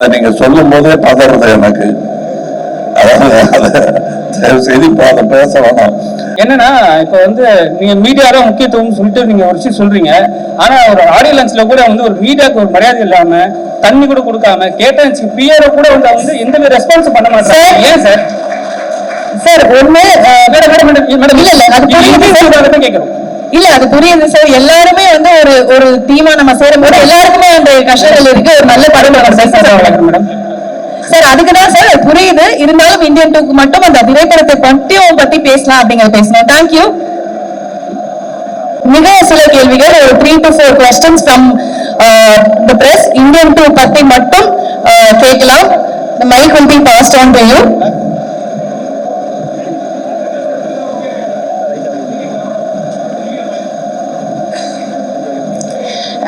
நீங்க சொல்லும் போதே பதறது எனக்கு. தயவு செய்து இப்போ அதை பேச வேணாம். என்னன்னா இப்ப வந்து நீங்க மீடியால முக்கியத்துவம் சொல்லிட்டு நீங்க ஒரு விஷயம் சொல்றீங்க. ஆனா ஒரு ஆடியோ லன்ச்ல கூட வந்து ஒரு மீடியாக்கு ஒரு மரியாதை இல்லாம தண்ணி கூட கொடுக்காம கேட்ட பிஆரோ கூட வந்து அவங்க எந்த வித ரெஸ்பான்ஸ் பண்ண மாட்டாங்க. ஏன் சார்? சார் ஒண்ணு மேடம் மேடம் மேடம் மேடம் இல்ல இல்ல அது புரியுது தான் கேட்கணும் இல்ல அது புரியுது சார். எல்லாருமே வந்து ஒரு ஒரு டீமா நம்ம சேரும் போது எல்லாருக்குமே அந்த கஷ்டங்கள் இருக்கு ஒரு நல்ல படம் மேடம். சார் அதுக்கு சார் அது புரியுது. இருந்தாலும் இந்தியன் டூக்கு மட்டும் அந்த திரைப்படத்தை பற்றியும் பத்தி பேசலாம் அப்படிங்கறத பேசணும் தேங்க்யூ மிக சில கேள்விகள் ஒரு three to four questions from the press Indian two பத்தி மட்டும் அஹ், கேட்கலாம். Mike will be passed on to you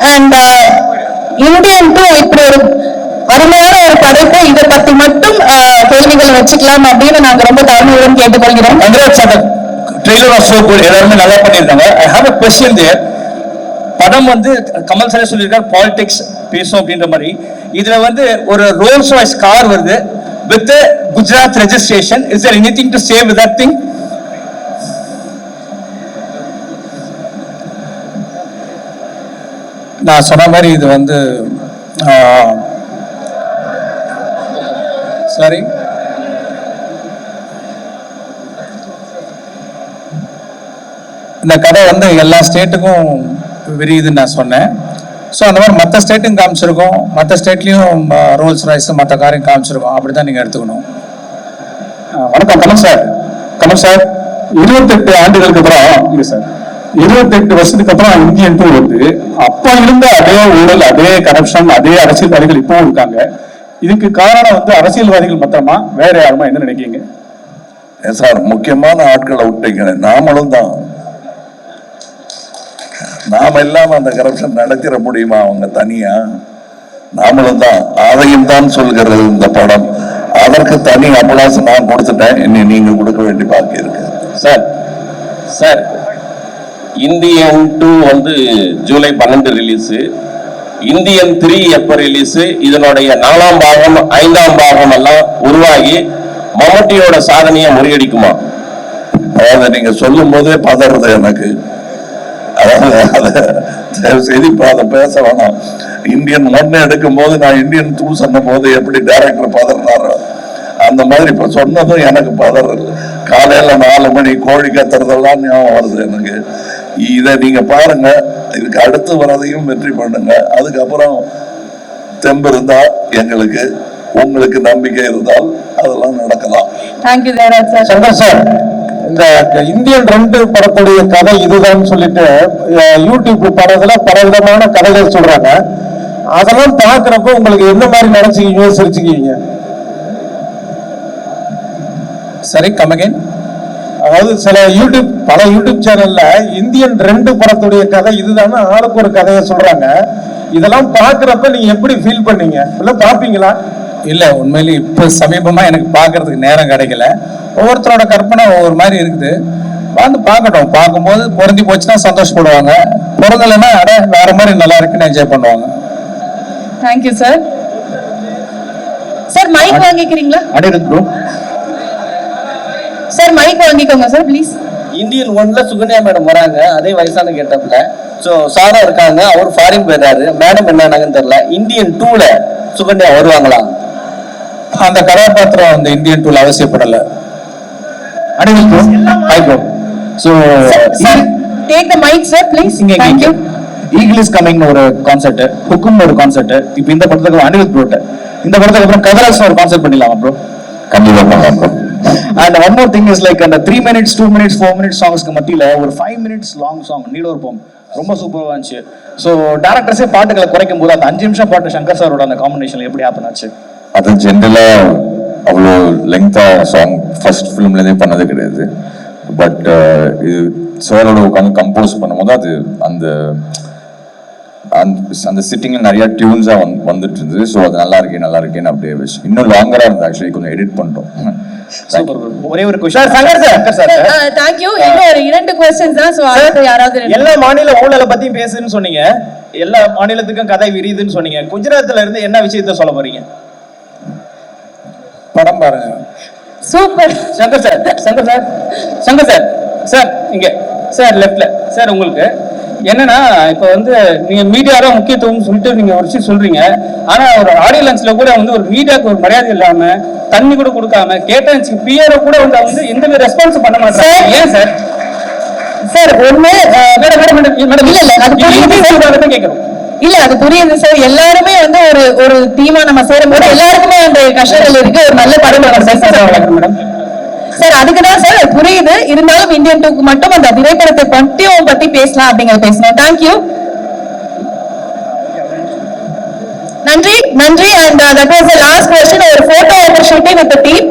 and இந்தியனுக்கு இப்படி ஒரு அருமையான ஒரு படைப்பு இதை பத்தி மட்டும் அஹ், கேள்விகள் வச்சுக்கலாம் அப்படின்னு நாங்க ரொம்ப தாழ்மையுடன் கேட்டுக்கொள்கிறோம். Congrats sir trailer of so எல்லாருமே நல்லா பண்ணியிருக்காங்க. ஐ ஹாவ் கொஸ்டின் தேர் படம் வந்து கமல் சார் சொல்லியிருக்காரு பாலிடிக்ஸ் பேசும் அப்படின்ற மாதிரி. இதுல வந்து ஒரு ரோல்ஸ் வாய்ஸ் கார் வருது with Gujarat registration is there anything to save with that thing நான் சொன்ன மாதிரி இது வந்து சாரி இந்த கதை வந்து எல்லா ஸ்டேட்டுக்கும் விரியுதுன்னு நான் சொன்னேன். ஸோ அந்த மாதிரி மற்ற ஸ்டேட்டும் காமிச்சிருக்கோம். மற்ற ஸ்டேட்லேயும் ரோல்ஸ் ராய்ஸ் மற்ற காரையும் காமிச்சிருக்கோம். அப்படி தான் நீங்கள் எடுத்துக்கணும் வணக்கம். கமல் சார். கமல் சார் இருபத்தெட்டு ஆண்டுகளுக்கு அப்புறம் இல்ல சார். இருபத்தெட்டு வருஷத்துக்கு அப்புறம் இந்தியன் டூ வந்து அப்ப இருந்த அதே ஊழல் அதே கரப்ஷன் அதே அரசியல்வாதிகள் இப்பவும் இருக்காங்க. இதுக்கு காரணம் வந்து அரசியல்வாதிகள் மாத்திரமா? வேற யாருமா? என்ன நினைக்கிறீங்க? சார் முக்கியமான ஆட்களை விட்டீங்க நாமளும் தான். நாம இல்லாம அந்த கரப்ஷன் நடத்திட முடியுமா அவங்க தனியா? நாமளும் தான். அதையும் தான் சொல்கிறது இந்த படம். அதற்கு தனி அபலாசம் நான் கொடுத்துட்டேன். இனி நீங்க கொடுக்க வேண்டி பாக்கி இருக்கு. சார் சார் இந்தியன் டூ வந்து ஜூலை பன்னெண்டு ரிலீஸு இந்தியன் த்ரீ எப்போ ரிலீஸு இதனுடைய நாலாம் பாகம் ஐந்தாம் பாகம் எல்லாம் உருவாகி மம்முட்டியோட சாதனையை முறியடிக்குமா? அதாவது நீங்கள் சொல்லும் போதே பதறது எனக்கு. அதாவது அதை தயவு செய்து இப்போ அதை பேச வேணாம். இந்தியன் ஒன்று எடுக்கும் போது நான் இந்தியன் டூ சொன்ன போது எப்படி டைரக்டர் பதறினாரோ அந்த மாதிரி இப்போ சொன்னதும் எனக்கு பதறது காலையில் நாலு மணி கோழி கத்துறதெல்லாம் ஞாபகம் வருது எனக்கு. இதை நீங்க பாருங்க. இதுக்கு அடுத்து வரதையும் வெற்றி பண்ணுங்க. அதுக்கப்புறம் தெம்பு இருந்தா எங்களுக்கு உங்களுக்கு நம்பிக்கை இருந்தால் அதெல்லாம் நடக்கலாம். Thank you Jayaraj sir Shankar sir இந்த இந்தியன் ரெண்டு படத்துடைய கதை இதுதான் சொல்லிட்டு யூடியூப் படத்துல பலவிதமான கதைகள் சொல்றாங்க. அதெல்லாம் பாக்குறப்ப உங்களுக்கு எந்த மாதிரி நினைச்சுக்கீங்க சிரிச்சுக்குவீங்க சரி கமகேன் அதாவது சில யூடியூப் பல யூடியூப் சேனல்ல இந்தியன் ரெண்டு படத்துடைய கதை இதுதானே ஆளுக்கு ஒரு கதையை சொல்றாங்க. இதெல்லாம் பாக்குறப்ப நீங்க எப்படி ஃபீல் பண்ணீங்க? இல்ல பாப்பீங்களா இல்லை உண்மையிலே இப்போ சமீபமாக எனக்கு பார்க்கறதுக்கு நேரம் கிடைக்கல. ஒவ்வொருத்தரோட கற்பனை ஒவ்வொரு மாதிரி இருக்குது. வந்து பார்க்கட்டும். பார்க்கும்போது பொருந்தி போச்சுன்னா சந்தோஷப்படுவாங்க. பொருந்தலைன்னா அட வேற மாதிரி நல்லா இருக்குன்னு என்ஜாய் பண்ணுவாங்க. தேங்க்யூ சார் சார் மைக் வாங்கிக்கிறீங்களா? அனிருத் ப்ரோ சார் மைக் வாங்கிக்கோங்க சார் ப்ளீஸ் இந்தியன் ஒன்ல சுகன்யா மேடம் வராங்க. அதே வயசான கெட்டப்ல. சோ சாரா இருக்காங்க. அவர் ஃபாரின் போயிடுறாரு மேடம் என்னன்னாங்கன்னு தெரியல. இந்தியன் டூல சுகன்யா வருவாங்களா? அந்த கதாபாத்திரம் அந்த இந்தியன் டூல் அவசியப்படலை. Bro hi bro so take the mike sir please இங்க இங்க ஈகிள் இஸ் கமிங் ஒரு கான்செர்ட் ஹுக்கும் ஒரு கான்செர்ட் இப்போ இந்த படத்துக்கு அனிருத் ப்ரோட்ட இந்த படத்துக்கு அப்புறம் கதராசன் ஒரு கான்செர்ட் பண்ணிடலாமா ப்ரோ கண்டிப்பா பண்ணலாம் bro. And one more thing is like அந்த three minutes two minutes four minutes சாங்ஸ்க்கு மத்தியில் ஒரு ஃபைவ் மினிட்ஸ் லாங் சாங் நீடோர் போம். ரொம்ப சூப்பராக இருந்துச்சு. ஸோ டேரக்டர்ஸே பாட்டுகளை குறைக்கும் போது அந்த அஞ்சு நிமிஷம் பாட்டு சங்கர் சாரோட அந்த காம்பினேஷன் எப்படி ஹேப்பன் ஆச்சு? அது ஜென்ரலாக அவ்வளோ லெங்க்தாக சாங் ஃபர்ஸ்ட் ஃபிலிம்லேருந்தே பண்ணது கிடையாது. பட் uh, இது சாரோட உட்காந்து கம்போஸ் பண்ணும்போது அது அந்த அந்த அந்த சிட்டிங்ல நிறைய டியூன்ஸா வந்து வந்துட்டு இருந்தது. ஸோ அது நல்லா இருக்கே நல்லா இருக்கேன்னு அப்படியே வச்சு. இன்னும் லாங்கரா இருந்தது. ஆக்சுவலி கொஞ்சம் எடிட் பண்ணிட்டோம். சூப்பர் ஒரே ஒரு கொஸ்டின் சங்கர் சார் சார் இன்னும் ஒரு இரண்டு கொஸ்டின்ஸ் தான் அடுத்து யாராவது எல்லா மாநில ஊழலை பத்தி பேசுன்னு சொன்னீங்க. எல்லா மாநிலத்துக்கும் கதை விரியுதுன்னு சொன்னீங்க. குஜராத்ல இருந்து என்ன விஷயத்த சொல்ல போறீங்க? படம் பாருங்க. Super Shankar sir Shankar sir Shankar sir sir இங்க. சார் லெஃப்ட்ல சார் உங்களுக்கு என்னன்னா இப்போ வந்து நீங்க மீடியாவோட முக்கியத்துவம் சொல்லிட்டு நீங்க ஒரு விஷயம் சொல்றீங்க. ஆனா ஒரு ஆடியோ லன்ச்ல கூட வந்து ஒரு மீடியாவுக்கு ஒரு மரியாதை இல்லாம தண்ணி கூட கொடுக்காம கேட்டன்ஸ்க்கு பிஆரோ கூட வந்து வந்து எந்த மாதிரி ரெஸ்பான்ஸ் பண்ண மாட்டாங்க. ஏன் சார்? சார் ஒண்ணு மேடம் மேடம் மேடம் இல்ல இல்ல அது புரியுது. கேட்கறோம் இல்ல அது புரியுது சார். எல்லாருமே வந்து ஒரு ஒரு டீமா நம்ம சேரும் போது எல்லாருக்குமே அந்த கஷ்டங்கள் இருக்கு. ஒரு நல்ல படம் மேடம் சார் அதுக்கு தான் சார் புரியுது. இருந்தாலும் இந்தியன் டூக்கு மட்டும் அந்த திரைப்படத்தை பற்றியும் பத்தி பேசலாம் அப்படிங்கறத பேசணும் தேங்க்யூ நன்றி நன்றி and that was last question ஒரு போட்டோ ஆப்பர்ச்சுனிட்டி வித் டீம்